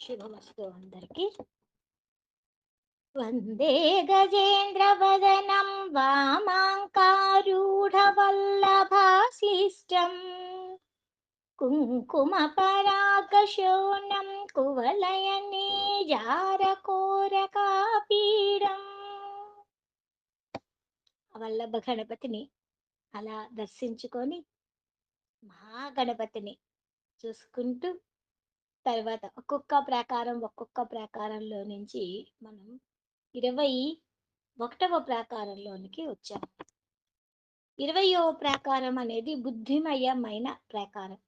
శుభమస్తు అందరికి. వందే గజేంద్రవదనం వామాంకారూఢవల్లభాశిష్టం కుంకుమ పరాగశోణం కువలయనే జారకోరకాపీడం. వల్లభ గణపతిని అలా దర్శించుకొని మహాగణపతిని చూసుకుంటూ తర్వాత ఒక్కొక్క ప్రాకారం ఒక్కొక్క ప్రాకారంలో నుంచి మనం ఇరవై ఒకటవ ప్రాకారంలోనికి వచ్చాము ఇరవయో ప్రాకారం అనేది బుద్ధిమయమైన ప్రాకారం.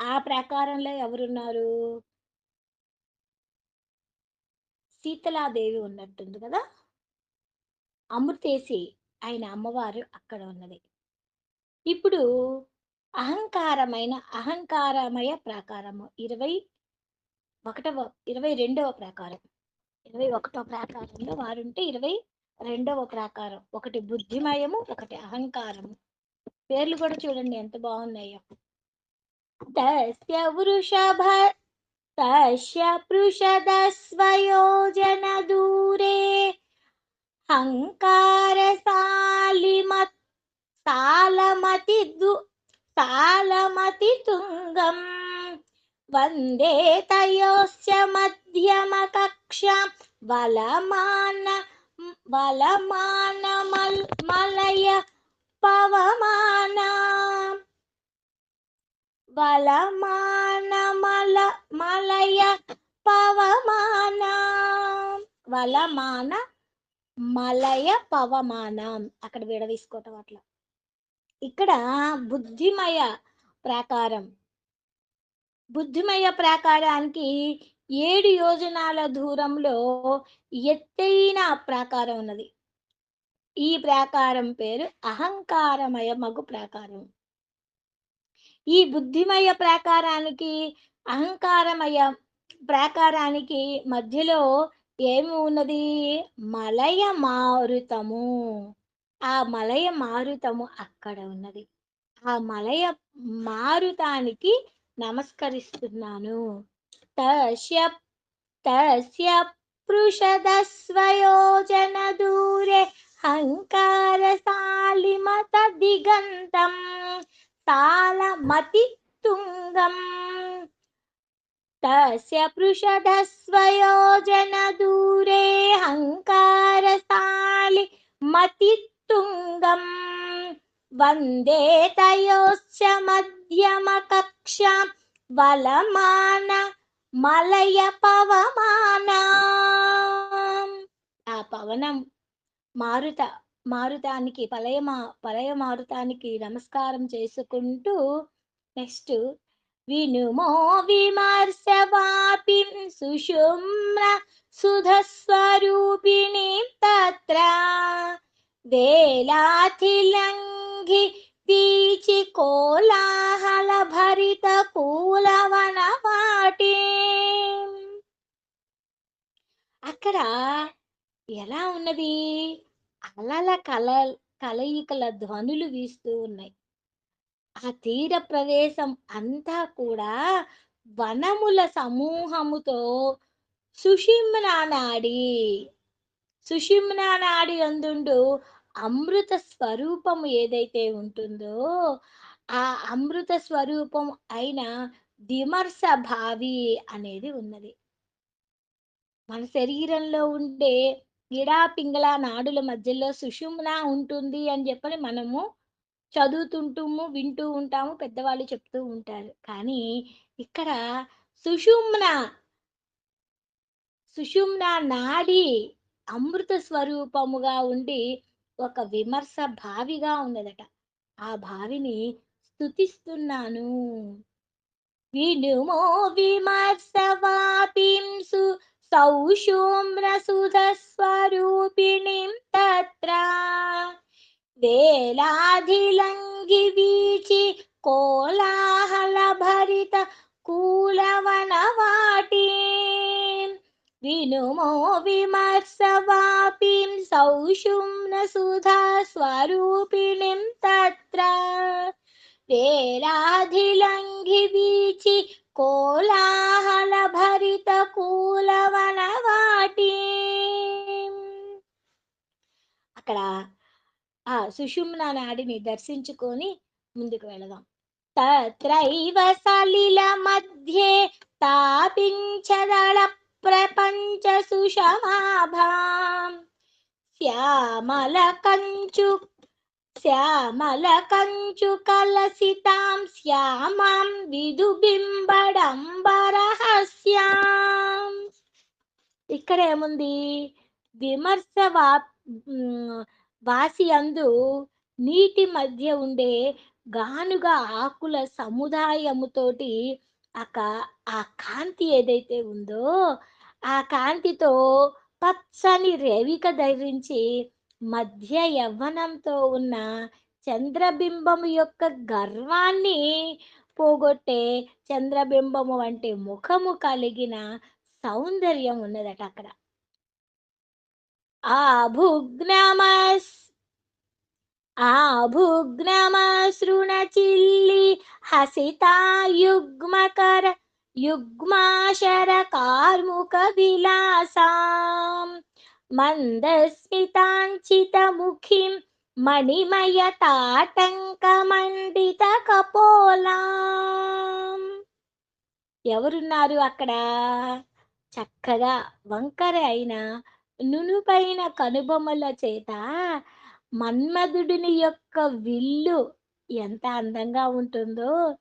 ఆ ప్రాకారంలో ఎవరున్నారు? శీతలాదేవి ఉన్నట్టుంది కదా? అమృతేసి ఆయన అమ్మవారు అక్కడ ఉన్నది. ఇప్పుడు అహంకారమైన అహంకారమయ ప్రాకారము. ఇరవై ఒకటవ ఇరవై రెండవ ప్రాకారం. ఇరవై ఒకటవ ప్రాకారంలో వారుంటే ఇరవై రెండవ ప్రాకారం. ఒకటి బుద్ధిమయము ఒకటి అహంకారము. పేర్లు కూడా చూడండి ఎంత బాగున్నాయో. తస్య వృషభ తస్య పృషదస్వయోజన దూరే హంకారశాలిమత్ సాలమతి దు సాలమతి తుంగం వందే తయోస్య మధ్యమ కక్ష వలమాన వలమాన మలయ పవమాన. వలమాన మల మలయ పవమాన. వలమాన మలయ పవమానం. అక్కడ విడదీసుకోవటం అట్లా. ఇక్కడ బుద్ధిమయ ప్రాకారం. బుద్ధిమయ ప్రాకారానికి ఏడు యోజనాల దూరంలో ఎత్తైన ప్రాకారం ఉన్నది. ఈ ప్రాకారం పేరు అహంకారమయ మగు ప్రాకారం. ఈ బుద్ధిమయ ప్రాకారానికి అహంకారమయ ప్రాకారానికి మధ్యలో ఏమి ఉన్నది? మలయ మారుతము ఆ మలయ మారుతము అక్కడ ఉన్నది. ఆ మలయ మారుతానికి నమస్కరిస్తున్నాను. తస్య తస్య పృషదస్వయోజన దూరే హంకార సాలిమత దిగంతం సాలమతి తుంగం. తస్య పృషదస్వయోజన దూరే హంకార సాలి మతి తుంగం. వందే తయోశ్చ మధ్యమ కక్ష. వలమాన మలయ పవమాన. ఆ పవనం మారుత మారుతానికి పలయమా పలయ మారుతానికి నమస్కారం చేసుకుంటూ నెక్స్ట్ వినుమో విమర్శవాపి సుషుమ్ర సుధస్వరూపిణి తత్ర. వేలాథిలంఘి పీచి కోలాహల భరిత కూలవన వాటి. అక్కడ ఎలా ఉన్నది? అలల కల కలయికల ధ్వనులు వీస్తూ ఉన్నాయి. ఆ తీర ప్రదేశం అంతా కూడా వనముల సమూహముతో సుషిమ్నా సుషిమ్నానాడి సుషిమ్నా నాడి అందుండు అమృత స్వరూపం ఏదైతే ఉంటుందో ఆ అమృత స్వరూపం అయిన విమర్శ భావి అనేది ఉన్నది. మన శరీరంలో ఉండే ఇడా పింగళ నాడుల మధ్యలో సుషుమ్న ఉంటుంది అని చెప్పని మనము చదువుతుంటాము వింటూ ఉంటాము పెద్దవాళ్ళు చెప్తూ ఉంటారు. కానీ ఇక్కడ సుషుమ్న సుషుమ్న నాడి అమృత స్వరూపముగా ఉండి ఒక విమర్శ భావిగా ఉన్నదట ఆ భావిని స్తుతిస్తున్నాను. వినుమో విమర్శ వాపింసు సౌషుమ్ర సుధస్వరూపిణిం తత్ర. వేలాధిలంఘి వీచి కోలాహల భరిత కూలవన వినుమో విమర్శ సౌషుమ్న సుధా స్వరూపిణిం తత్ర వేలాధిలంఘి వీచి కోలాహల భరిత అక్కడ ఆ సుషుమ్న నాడిని దర్శించుకొని ముందుకు వెళదాం. తత్రైవ సలిల మధ్యే తాపించదళ ప్రపంచ సుషమాభాం శ్యామల కంచు శ్యామల కంచు కలసితాం శ్యామాం విదుబింబడంబరహస్యాం ఇక్కడ ఏముంది విమర్శ వా వాసి అందు నీటి మధ్య ఉండే గానుగ ఆకుల సముదాయముతోటి అక ఆ కాంతి ఏదైతే ఉందో ఆ కాంతితో పచ్చని రేవిక ధరించి మధ్య యవ్వనంతో ఉన్న చంద్రబింబము యొక్క గర్వాన్ని పోగొట్టే చంద్రబింబము వంటి ముఖము కలిగిన సౌందర్యం ఉన్నదట అక్కడ. ఆ భుగ్నమస్ ఆ భుగ్నమసృణ చిల్లి హసితాయుగ్మకర యుగ్మాశర కార్ముక విలాసాం మందస్మితాంచితముఖిం మణిమయ తాటంక మండిత కపోలాం ఎవరున్నారు అక్కడ? చక్కగా వంకర అయిన నునుపైన కనుబొమ్మల చేత మన్మధుడిని యొక్క విల్లు ఎంత అందంగా ఉంటుందో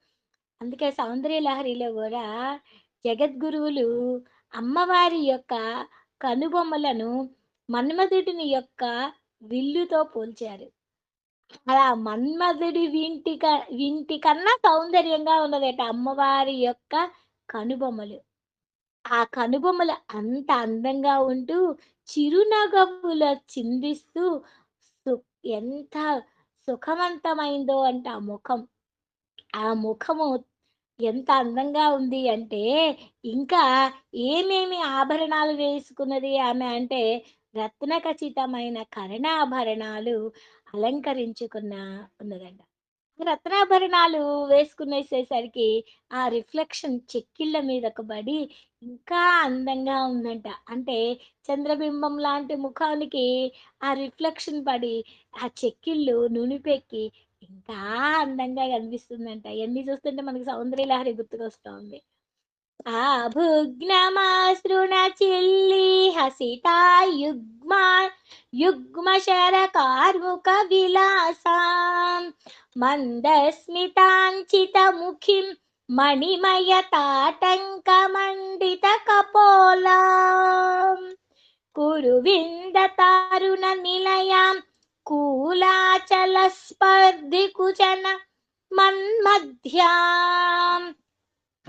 అందుకే సౌందర్య లహరిలో కూడా జగద్గురువులు అమ్మవారి యొక్క కనుబొమ్మలను మన్మధుడిని యొక్క విల్లుతో పోల్చారు. అలా మన్మధుడి వింటి క- వింటి కన్నా సౌందర్యంగా ఉన్నదట అమ్మవారి యొక్క కనుబొమ్మలు. ఆ కనుబొమ్మలు అంత అందంగా ఉంటూ చిరునగవుల చిందిస్తూ సు- ఎంత సుఖవంతమైందో అంట ఆ ముఖం. ఆ ముఖము ఎంత అందంగా ఉంది అంటే ఇంకా ఏమేమి ఆభరణాలు వేసుకున్నది ఆమె అంటే రత్న ఖచ్చితమైన కరణాభరణాలు అలంకరించుకున్న ఉన్నదంట. రత్నాభరణాలు వేసుకునేసేసరికి ఆ రిఫ్లెక్షన్ చెక్కిళ్ళ మీదకు పడి ఇంకా అందంగా ఉందంట. అంటే చంద్రబింబం లాంటి ముఖానికి ఆ రిఫ్లెక్షన్ పడి ఆ చెక్కిళ్ళు నునిపెక్కి ఇంకా అందంగా కనిపిస్తుందంట. ఇవన్నీ చూస్తుంటే మనకి సౌందర్య లహరి గుర్తుకొస్తా ఆ భుగ్నమాశ్రుణ చిల్లి హసితా యుగ్మా యుగ్మశర కార్ముక విలాసాం మందస్మితాంచిత ముఖిం మణిమయ తాటంక మండిత కపోలాం కురువింద తారుణ నిలయాం కూలాచల స్పర్ధి కుచన మన్మధ్యాం.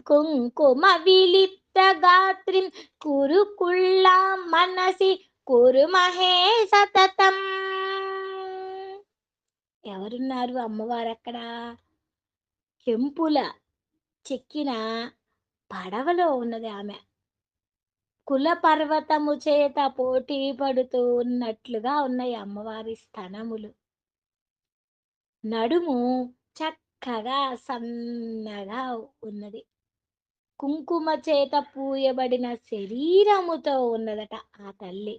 కుంకుమ విలిప్త గాత్రిం కురు కుళ్ళా మనసి కురు మహే సతతం. ఎవరున్నారు అమ్మవారు అక్కడ కెంపుల చెక్కిన పడవలో ఉన్నది ఆమె. కుల పర్వతము చేత పోటీ పడుతూ ఉన్నట్లుగా ఉన్నాయి అమ్మవారి స్థనములు. నడుము చక్కగా సన్నగా ఉన్నది. కుంకుమ చేత పూయబడిన శరీరముతో ఉన్నదట ఆ తల్లి.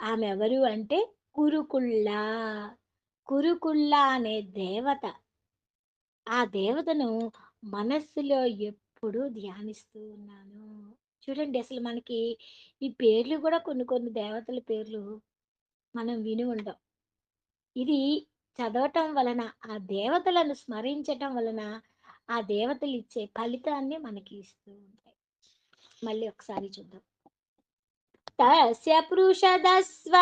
ఆమె ఎవరు అంటే కురుకుళ్ళ కురుకుళ్ళ అనే దేవత. ఆ దేవతను మనస్సులో ఎప్పుడూ ధ్యానిస్తూ ఉన్నాను. చూడండి అసలు మనకి ఈ పేర్లు కూడా కొన్ని కొన్ని దేవతల పేర్లు మనం విని ఉండం. ఇది చదవటం వలన ఆ దేవతలను స్మరించటం వలన ఆ దేవతలు ఇచ్చే ఫలితాన్ని మనకి ఇస్తూ ఉంటాయి. మళ్ళీ ఒకసారి చూద్దాం. తస్య పురుషదస్వయోజన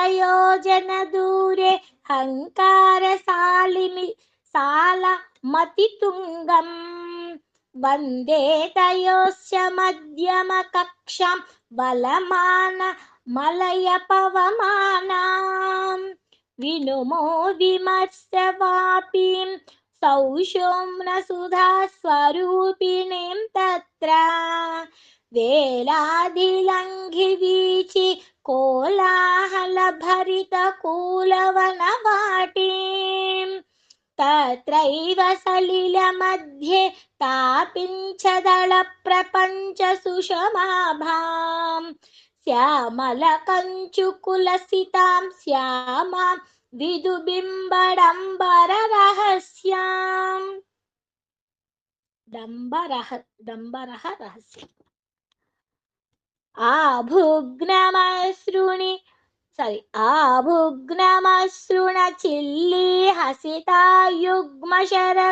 దూరే హంకార సాలిమి సాల మతి తుంగం వందే తయోస్య మధ్యమ కక్షం బలమాన మలయ పవమానాం వినుమో విమర్శవాపీం సౌషోమ్న సుధా तत्रैव सलिलमध्ये तापिञ्चदळप्रपञ्चसुषमाभाम् श्यामलकञ्चुकुलसितां श्यामां विदुबिम्बडम्बररहस्याम् डम्बरह डम्बरः रहस्यम् आभुग्नमसृणि సారీ ఆభుగ్నమశ్రుణ చిల్లి హసితాయుగ్మశర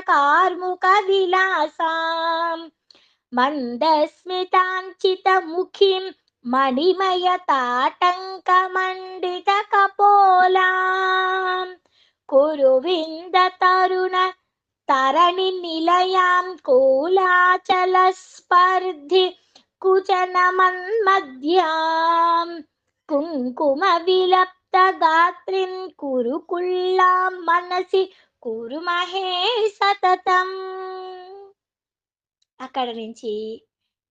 కార్ముక విలాసాం మందస్మితాంచిత ముఖిం మణిమయ తాటంక మండిత కపోలాం కురువింద తరుణ తరణి నిలయాం కూలాచల స్పర్ధి కుచన మన్మధ్యాం కుంకుమ విలప్త గాత్రిం కురు కుళ్ళాం మనసి కురు మహే సతతం. అక్కడ నుంచి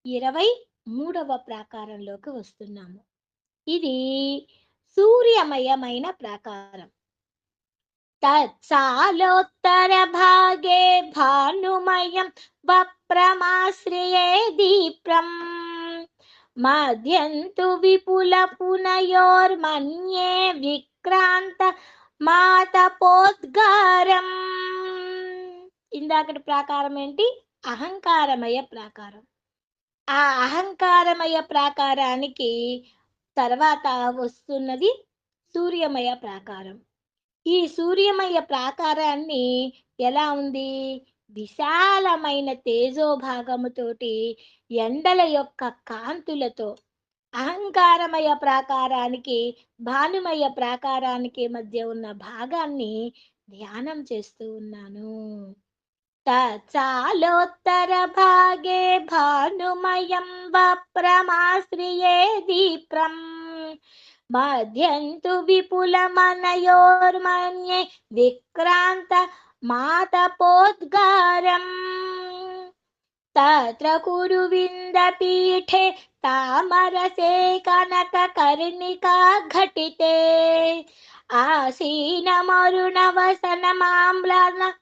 ఇరవై మూడవ ప్రాకారంలోకి వస్తున్నాము. ఇది సూర్యమయమైన ప్రాకారం. తత్సాలోత్తర భాగే భానుమయం వప్రమాశ్రయే దీప్రం మధ్యంతు విపుల పునయోర్మన్యే విక్రాంత మాతపోద్గారం. ఇందాకటి ప్రాకారం ఏంటి? అహంకారమయ ప్రాకారం. ఆ అహంకారమయ ప్రాకారానికి తర్వాత వస్తున్నది సూర్యమయ ప్రాకారం. ఈ సూర్యమయ ప్రాకారాన్ని ఎలా ఉంది? విశాలమైన తేజోభాగముతోటి ఎండల యొక్క కాంతులతో అహంకారమయ ప్రాకారానికి భానుమయ ప్రాకారానికి మధ్య ఉన్న భాగాన్ని ధ్యానం చేస్తూ ఉన్నాను. తచాలోత్తర భాగే భానుమయం వప్రమాశ్రియే దీప్రం. మధ్యంతు విపులమనయోర్మన్యే విక్రాంత మాతపోద్గారం తత్ర కురువిందపీఠే తామరసే కనకకర్ణికా ఘటితే ఆసీనమరుణవసనమామ్లన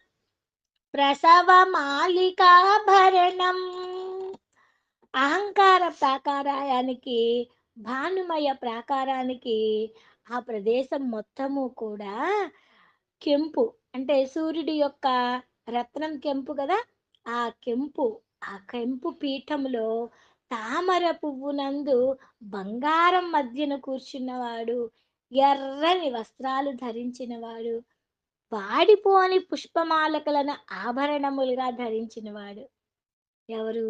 ప్రసవమాలికాభరణం అహంకార ప్రాకారానికి భానుమయ ప్రాకారానికి ఆ ప్రదేశం మొత్తము కూడా కెంపు. అంటే సూర్యుడి యొక్క రత్నం కెంపు కదా? ఆ కెంపు ఆ కెంపు పీఠంలో తామర పువ్వునందు బంగారం మధ్యన కూర్చున్నవాడు ఎర్రని వస్త్రాలు ధరించినవాడు వాడిపోని పుష్పమాలకలను ఆభరణములుగా ధరించినవాడు. ఎవరు?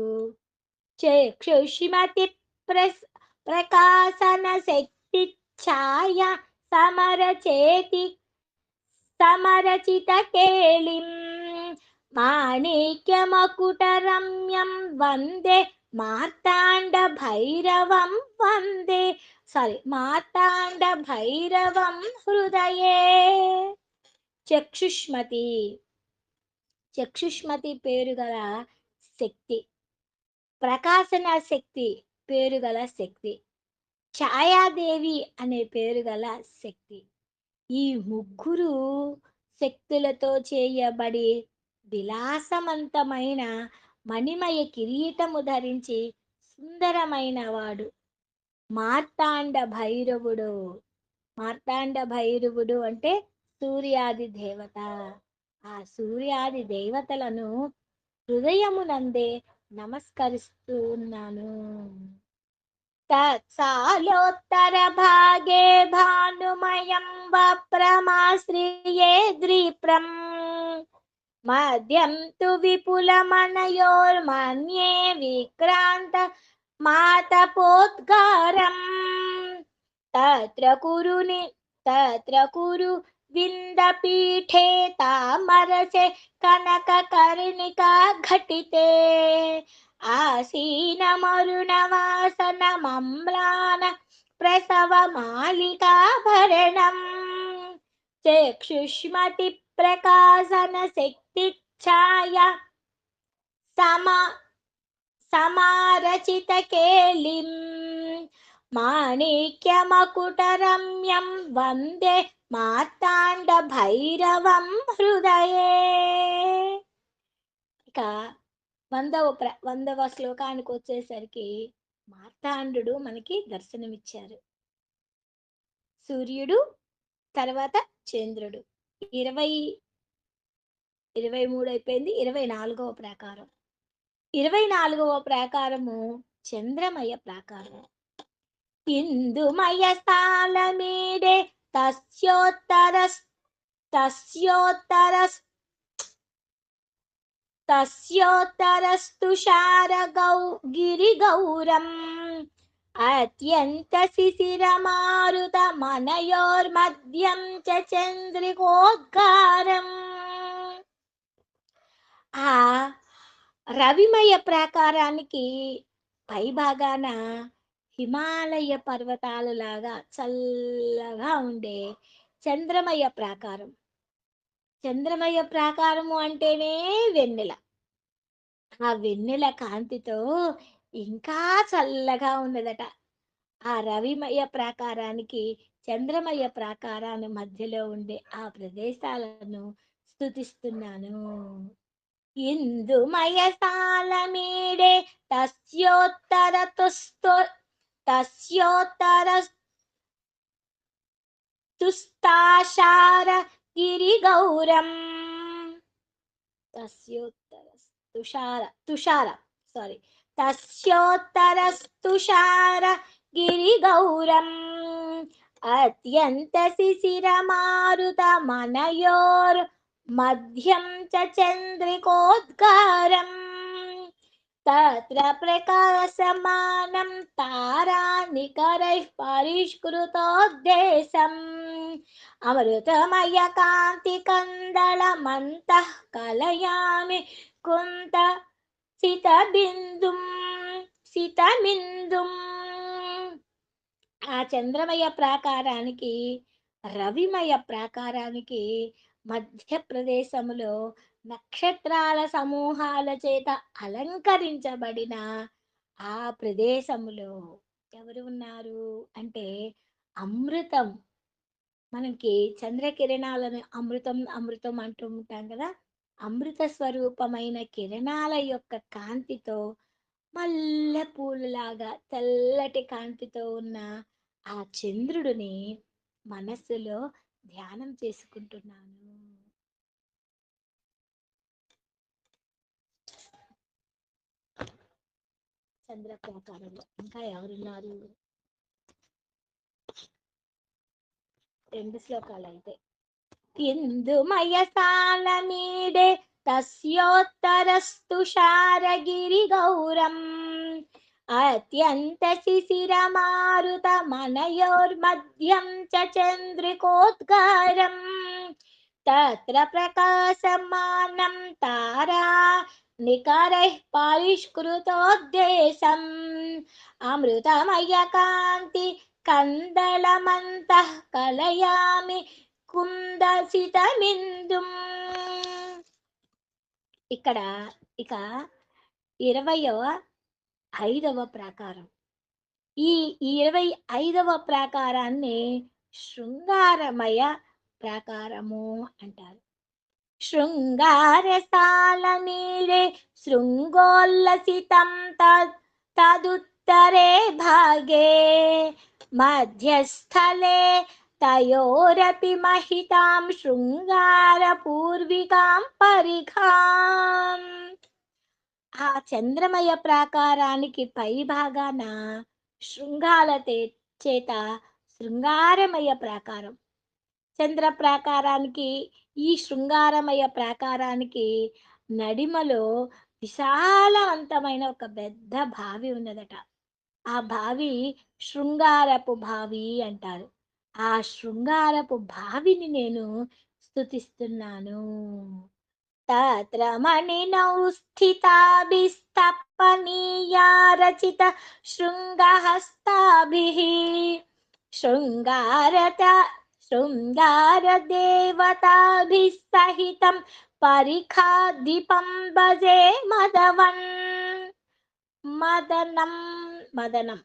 చక్షుష్మతి ప్రస్ ప్రకాశన శక్తి ఛాయ సమరచేతి సమరచిత కేళిం మాణిక్యమకుటరమ్యం వందే మార్తాండ భైరవం వందే. సారీ మార్తాండ భైరవం హృదయే. చక్షుష్మతి. చక్షుష్మతి పేరు గల శక్తి. ప్రకాశన శక్తి పేరు గల శక్తి. ఛాయాదేవి అనే పేరు గల శక్తి. ఈ ముగ్గురు శక్తులతో చేయబడి విలాసవంతమైన మణిమయ కిరీటము ధరించి సుందరమైన వాడు. మార్తాండ భైరవుడు. మార్తాండ భైరవుడు అంటే సూర్యాది దేవత. ఆ సూర్యాది దేవతలను హృదయమునందే నమస్కరిస్తూ ఉన్నాను. తత్సాలోత్తర భాగే భానుమయం వప్రమాశ్రియే ద్రీప్రం మద్యం తు విపులమనయోర్మన్యే విక్రాంత మాతపోద్గారం తత్ర కురుని తత్ర కురు విందపీఠే తామరసే కనకకర్ణికా ఘటితే ఆసీనమరుణవాసనమమ్లాన ప్రసవమాలికాభరణం చక్షుష్మతి ప్రకాశన శక్తి ఛాయ సమ సమారచిత కేలిం. మాణిక్యమకుటరమ్యం వందే మాతాండ భైరవం హృదయే. ఇక వందవ ప్ర వందవ శ్లోకానికి వచ్చేసరికి మార్తాండు మనకి దర్శనమిచ్చారు. సూర్యుడు తర్వాత చంద్రుడు. ఇరవై ఇరవై మూడు అయిపోయింది ఇరవై నాలుగవ ప్రాకారం. ఇరవై నాలుగవ ప్రాకారము చంద్రమయ ప్రాకారం. ఇందుమయ స్థాలమీడే తస్యోత్తర తస్యోత్తర తస్యోత్తరస్తుషార గౌ గిరిగౌరం అత్యంత శిశిరమారుత మనయోర్మద్యం చ చంద్రికోద్గారం ఆ రవిమయ ప్రాకారానికి పైభాగాన హిమాలయ పర్వతాలులాగా చల్లగా ఉండే చంద్రమయ ప్రాకారం. చంద్రమయ్య ప్రాకారము అంటేనే వెన్నెల. ఆ వెన్నెల కాంతితో ఇంకా చల్లగా ఉన్నదట. ఆ రవిమయ ప్రాకారానికి చంద్రమయ ప్రాకారాన్ని మధ్యలో ఉండే ఆ ప్రదేశాలను స్థుతిస్తున్నాను. ఇందుమయ స్థాలమీడే తస్యోత్తర తుస్తో తస్యోత్తర తుస్తాశార గిరిగౌరం తస్యోత్తర తుషార తుషార సారీ తస్యోత్తరస్తుషార గిరిగౌరం అత్యంత శిశిరమారుత మనయోర్ మధ్యం చ చంద్రికోద్గారం తత్ర ప్రకాశమానం తారానికరైః పరిష్కృతోద్దేశం. అమృతమయ కాంతి కందళమంతః కలయామి కుంత సితబిందుం సితమిందుం. ఆ చంద్రమయ ప్రాకారానికి రవిమయ ప్రాకారానికి మధ్యప్రదేశములో నక్షత్రాల సమూహాల చేత అలంకరించబడిన ఆ ప్రదేశములో ఎవరు ఉన్నారు? అంటే అమృతం. మనకి చంద్రకిరణాలను అమృతం అమృతం అంటూ ఉంటాం కదా? అమృత స్వరూపమైన కిరణాల యొక్క కాంతితో మల్లె పూలలాగా తెల్లటి కాంతితో ఉన్న ఆ చంద్రుడిని మనస్సులో ధ్యానం చేసుకుంటున్నాను. చంద్ర ప్రాకారంలో ఇంకా ఎవరున్నారు? రెండు శ్లోకాలు అయితే ఇందుమయ తస్యోత్తరస్తు శారగిరి గౌరం. అత్యంత శిశిరమారుత మనయోర్మధ్యం చ చంద్రికోద్గారం. తత్ర ప్రకాశమానం తారా నికరైః పరిష్కృతోద్దేశం అమృతమయ కాంతి కందళమంతః కలయామి కుందసితమిందుం ఇక్కడ ఇక ఇరవయవ ఐదవ ప్రాకారం. ఈ ఇరవై ఐదవ ప్రాకారాన్ని శృంగారమయ ప్రాకారము అంటారు. శృంగారసాలమీరే శృంగోల్లసితం తద్ తదుత్తరే భాగే. మధ్యస్థలే తయోరపి మహితాం శృంగారపూర్వికాం పరిఖాం ఆ చంద్రమయ ప్రాకారానికి పై భాగాన శృంగాల చేత శృంగారమయ ప్రాకారం. చంద్ర ప్రాకారానికి ఈ శృంగారమయ ప్రాకారానికి నడిమలో విశాలవంతమైన ఒక పెద్ద బావి ఉన్నదట. ఆ బావి శృంగారపు బావి అంటారు. ఆ శృంగారపు బావిని నేను స్థుతిస్తున్నాను తత్ర మణినౌ స్థితాభిస్తపనీయా రచిత శృంగహస్తాభి. శృంగారత శృంగారదేవతాభిः సహితం పరిఖాదీపం భజే మదవన్. మదనం మదనం.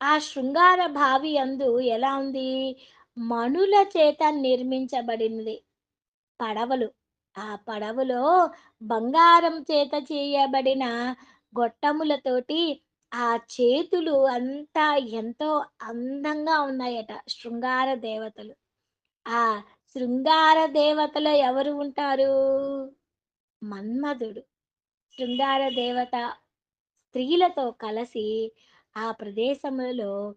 ఆ శృంగార భావి అందు ఎలా ఉంది? మనుల చేత నిర్మించబడినది. పడవలు. ఆ పడవలో బంగారం చేత చేయబడిన గొట్టములతోటి ఆ చేతులు అంతా ఎంతో అందంగా ఉన్నాయట శృంగార దేవతలు. ఆ శృంగార దేవతలో ఎవరు ఉంటారు? మన్మధుడు. శృంగార దేవత స్త్రీలతో కలిసి ఆ ప్రదేశంలో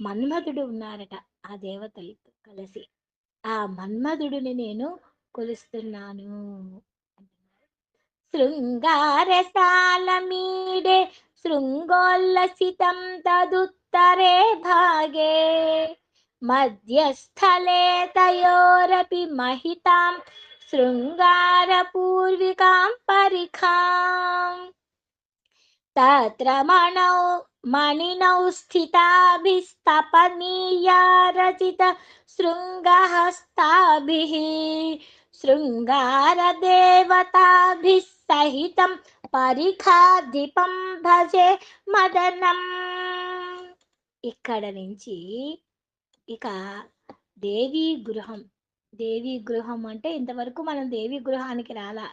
మన్మధుడు ఉన్నారట ఆ దేవతలతో కలిసి. ఆ మన్మధుడిని నేను కొలుస్తున్నాను శృంగారసాలమీడే शृङ्गोल्लसितं तदुत्तरे भागे। मध्यस्थले तयोरपि महितां शृङ्गारपूर्विकां परिखाम् तत्र मणौ मणिनौ स्थिताभिस्तपनीया रचित शृङ्गहस्ताभिः। शृङ्गारदेवताभिः సహితం పరిఖాధిపం భజే మదనం. ఇక్కడ నుంచి ఇక దేవీ గృహం. దేవీ గృహం అంటే ఇంతవరకు మనం దేవీ గృహానికి రాలా.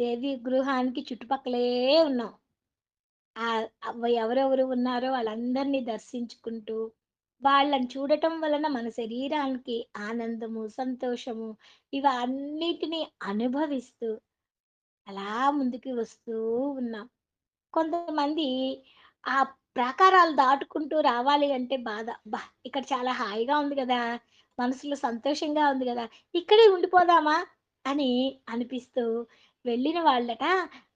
దేవీ గృహానికి చుట్టుపక్కలే ఉన్నాం. ఆ అవ్వ ఎవరెవరు ఉన్నారో వాళ్ళందరినీ దర్శించుకుంటూ వాళ్ళని చూడటం వలన మన శరీరానికి ఆనందము సంతోషము ఇవన్నిటిని అనుభవిస్తూ అలా ముందుకు వస్తూ ఉన్నాం. కొంతమంది ఆ ప్రాకారాలు దాటుకుంటూ రావాలి అంటే బాధ. బా ఇక్కడ చాలా హాయిగా ఉంది కదా! మనసులో సంతోషంగా ఉంది కదా! ఇక్కడే ఉండిపోదామా? అని అనిపిస్తూ వెళ్ళిన వాళ్ళట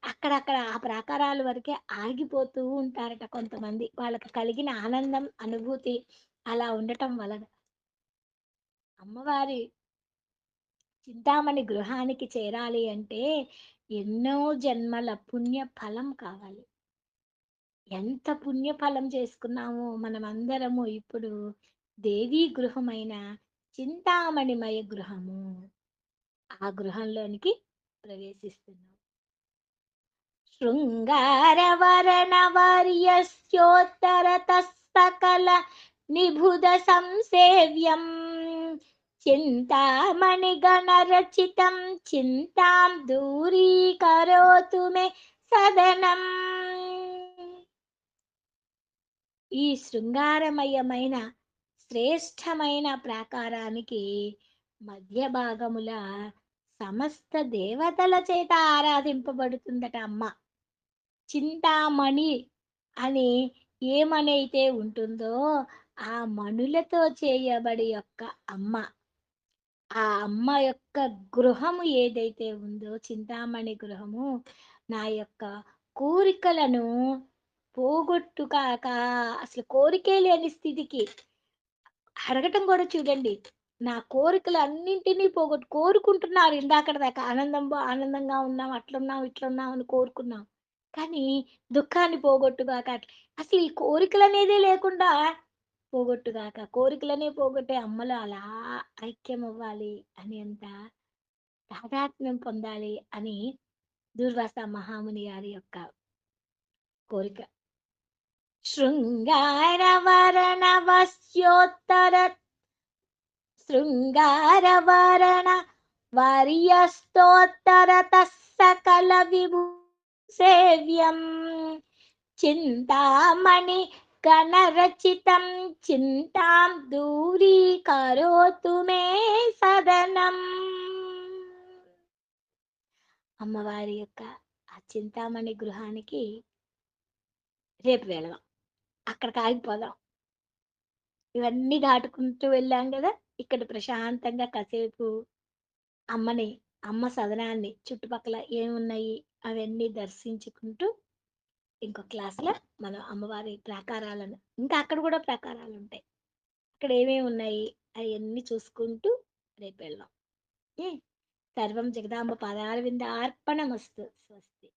అక్కడక్కడ ఆ ప్రాకారాల వరకే ఆగిపోతూ ఉంటారట కొంతమంది. వాళ్ళకి కలిగిన ఆనందం అనుభూతి అలా ఉండటం వలన. అమ్మవారి చింతామణి గృహానికి చేరాలి అంటే ఎన్నో జన్మల పుణ్య ఫలం కావాలి. ఎంత పుణ్యఫలం చేసుకున్నామో మనమందరము ఇప్పుడు దేవీ గృహమైన చింతామణిమయ గృహము ఆ గృహంలోనికి ప్రవేశిస్తున్నాం. శృంగారవర్ణవర్యస్యోత్తరత సకల నిభుద సంసేవ్యం చింతామణి గణరచితం చింతాం దూరీకరోతు మే సదనం ఈ శృంగారమయమైన శ్రేష్టమైన ప్రాకారానికి మధ్య భాగముల సమస్త దేవతల చేత ఆరాధింపబడుతుందట అమ్మ. చింతామణి అని ఏమనైతే ఉంటుందో ఆ మణులతో చేయబడి యొక్క అమ్మ. ఆ అమ్మ యొక్క గృహము ఏదైతే ఉందో చింతామణి గృహము నా యొక్క కోరికలను పోగొట్టుకాక అసలు కోరికే లేని స్థితికి అడగటం కూడా చూడండి. నా కోరికలు అన్నింటినీ పోగొట్టు కోరుకుంటున్నారు ఇందాకటి దాకా. ఆనందం ఆనందంగా ఉన్నాం అట్లున్నాం ఇట్లున్నాం అని కోరుకున్నాం. కానీ దుఃఖాన్ని పోగొట్టుగాక అసలు ఈ కోరికలు అనేదే లేకుండా పోగొట్టుగాక కోరికలనే పోగొట్టే అమ్మలు అలా ఐక్యం అవ్వాలి అని అంత తాదాత్మ్యం పొందాలి అని దుర్వాస మహాముని గారి యొక్క కోరిక. శృంగారవరణ వస్యోత్తర శృంగారవరణ వర్యస్తోత్తరత సకల విభూ సేవ్యం. చింతామణి కనరచితం చింతాం దూరీకరోతు మే సదనం. అమ్మవారి యొక్క ఆ చింతామణి గృహానికి రేపు వెళదాం. అక్కడికి ఆగిపోదాం. ఇవన్నీ దాటుకుంటూ వెళ్ళాం కదా. ఇక్కడ ప్రశాంతంగా కాసేపు అమ్మని అమ్మ సదనాన్ని చుట్టుపక్కల ఏమున్నాయి అవన్నీ దర్శించుకుంటూ ఇంకో క్లాస్లో మనం అమ్మవారి ప్రాకారాలను ఇంకా అక్కడ కూడా ప్రాకారాలు ఉంటాయి. అక్కడ ఏమేమి ఉన్నాయి అవన్నీ చూసుకుంటూ రేపు వెళ్దాం సర్వం జగదాంబ పాదారవింద అర్పణమస్తు. స్వస్తి.